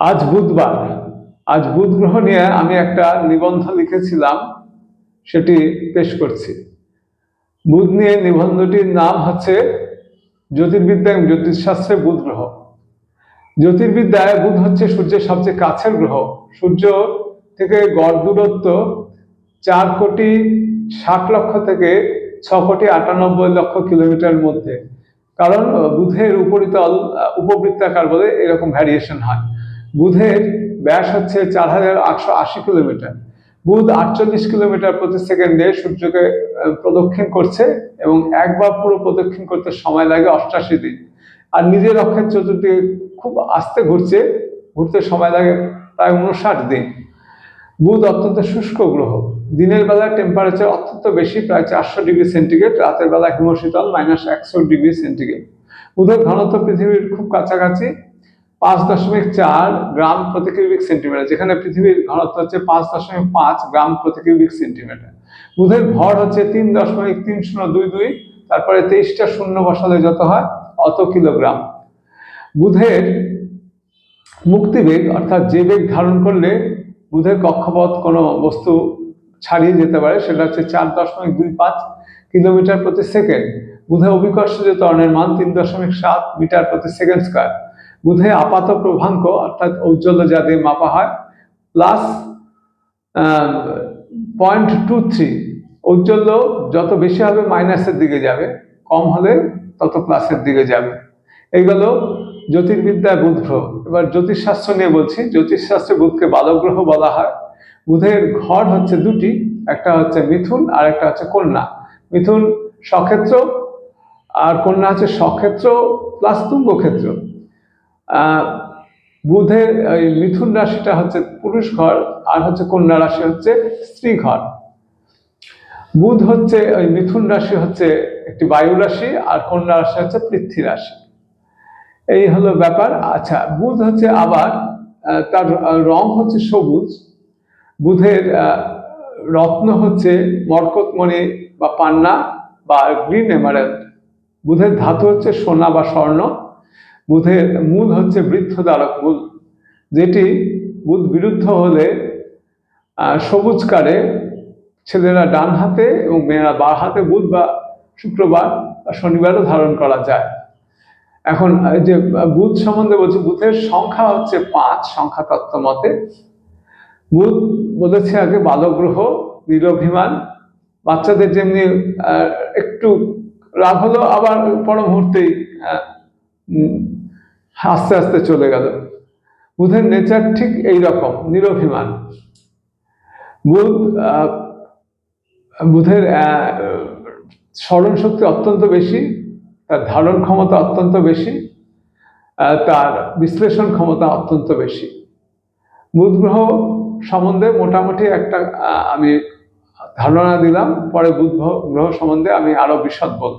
আজ বুধবার। আজ বুধ গ্রহ নিয়ে আমি একটা নিবন্ধ লিখেছিলাম, সেটি পেশ করছি। বুধ নিয়ে নিবন্ধটির নাম হচ্ছে জ্যোতির্বিদ্যা এবং জ্যোতিষশাস্ত্রে বুধ গ্রহ জ্যোতির্বিদ্যায় বুধ হচ্ছে সূর্যের সবচেয়ে কাছের গ্রহ। সূর্য থেকে গড় দূরত্ব চার কোটি ষাট লক্ষ থেকে ছ কোটি আটানব্বই লক্ষ কিলোমিটার মধ্যে। কারণ, বুধের উপরিতল উপবৃত্তাকার বলে এরকম ভ্যারিয়েশন হয়। বুধের ব্যাস হচ্ছে চার হাজার আটশো আশি কিলোমিটার। বুধ আটচল্লিশ কিলোমিটার প্রতি সেকেন্ডে সূর্যকে প্রদক্ষিণ করছে এবং একবার পুরো প্রদক্ষিণ করতে সময় লাগে অষ্টাশি দিন। আর নিজের অক্ষের চতুর্দিকে খুব আস্তে ঘুরছে, ঘুরতে সময় লাগে প্রায় উনষাট দিন। বুধ অত্যন্ত শুষ্ক গ্রহ। দিনের বেলা টেম্পারেচার অত্যন্ত বেশি, প্রায় চারশো ডিগ্রি সেন্টিগ্রেড, রাতের বেলা হিমশীতল মাইনাস একশো ডিগ্রি সেন্টিগ্রেড। বুধের ঘনত্ব পৃথিবীর খুব কাছাকাছি। পাঁচ দশমিক চার গ্রাম প্রতি কিউবিক সেন্টিমিটার, যেখানে পৃথিবীর ঘনত্ব হচ্ছে পাঁচ দশমিক পাঁচ গ্রাম প্রতি কিউবিক সেন্টিমিটার। বুধের ভর হচ্ছে তিন দশমিক তিন শূন্য দুই দুই, তারপরে তেইশটা শূন্য বসালে যত হয় অত কিলোগ্রাম। বুধের মুক্তিবেগ, অর্থাৎ যে বেগ ধারণ করলে বুধের কক্ষপথ কোনো বস্তু ছাড়িয়ে যেতে পারে, সেটা হচ্ছে চার দশমিক দুই পাঁচ কিলোমিটার প্রতি সেকেন্ড। বুধে অভিকর্ষজ ত্বরণের মান তিন দশমিক সাত মিটার প্রতি সেকেন্ড স্কোয়ার। বুধে আপাত প্রভাঙ্ক অর্থাৎ ঔজ্জ্বল্য দিয়ে মাপা হয় প্লাস পয়েন্ট টু থ্রি ঔজ্জ্বল্য যত বেশি হবে মাইনাসের দিকে যাবে কম হলে তত প্লাসের দিকে যাবে। এইগুলো জ্যোতির্বিদ্যায় বুধ গ্রহ। এবার জ্যোতিষশাস্ত্র নিয়ে বলছি। জ্যোতিষশাস্ত্রে বুধকে বালক গ্রহ বলা হয়। বুধের ঘর হচ্ছে দুটি একটা হচ্ছে মিথুন আর একটা হচ্ছে কন্যা। মিথুন সক্ষেত্র আর কন্যা হচ্ছে সক্ষেত্র প্লাস তুঙ্গ ক্ষেত্র আহ, বুধের এই মিথুন রাশিটা হচ্ছে পুরুষ ঘর আর হচ্ছে কন্যা রাশি হচ্ছে স্ত্রী ঘর। বুধ হচ্ছে ওই মিথুন রাশি হচ্ছে একটি বায়ু রাশি আর কন্যা রাশি হচ্ছে পৃথ্বী রাশি। এই হলো ব্যাপার। আচ্ছা বুধ হচ্ছে আবার তার রং হচ্ছে সবুজ। বুধের রত্ন হচ্ছে মরকতমণি বা পান্না বা গ্রিন এমারেল বুধের ধাতু হচ্ছে সোনা বা স্বর্ণ। বুধের মূল হচ্ছে বৃদ্ধদ্বারক মূল, যেটি বুধ বিরুদ্ধ হলে সবুজ কারে ছেলেরা ডান হাতে এবং মেয়েরা বা হাতে বুধ বা শুক্রবার বা শনিবারও ধারণ করা যায়। এখন যে বুধ সম্বন্ধে বলছি, বুধের সংখ্যা হচ্ছে পাঁচ সংখ্যা তত্ত্ব মতে। বুধ বলেছে আগে বালক গ্রহ নিরভিমান বাচ্চাদের যেমনি একটু রাগ হলো, আবার পর মুহূর্তেই আস্তে আস্তে চলে গেল। বুধের নেচার ঠিক এই রকম নিরভিমান। বুধ বুধের স্মরণ শক্তি অত্যন্ত বেশি, তার ধারণ ক্ষমতা অত্যন্ত বেশি তার বিশ্লেষণ ক্ষমতা অত্যন্ত বেশি। বুধ গ্রহ সম্বন্ধে মোটামুটি একটা আমি ধারণা দিলাম, পরে বুধ গ্রহ সম্বন্ধে আমি আরও বিশদ বলব।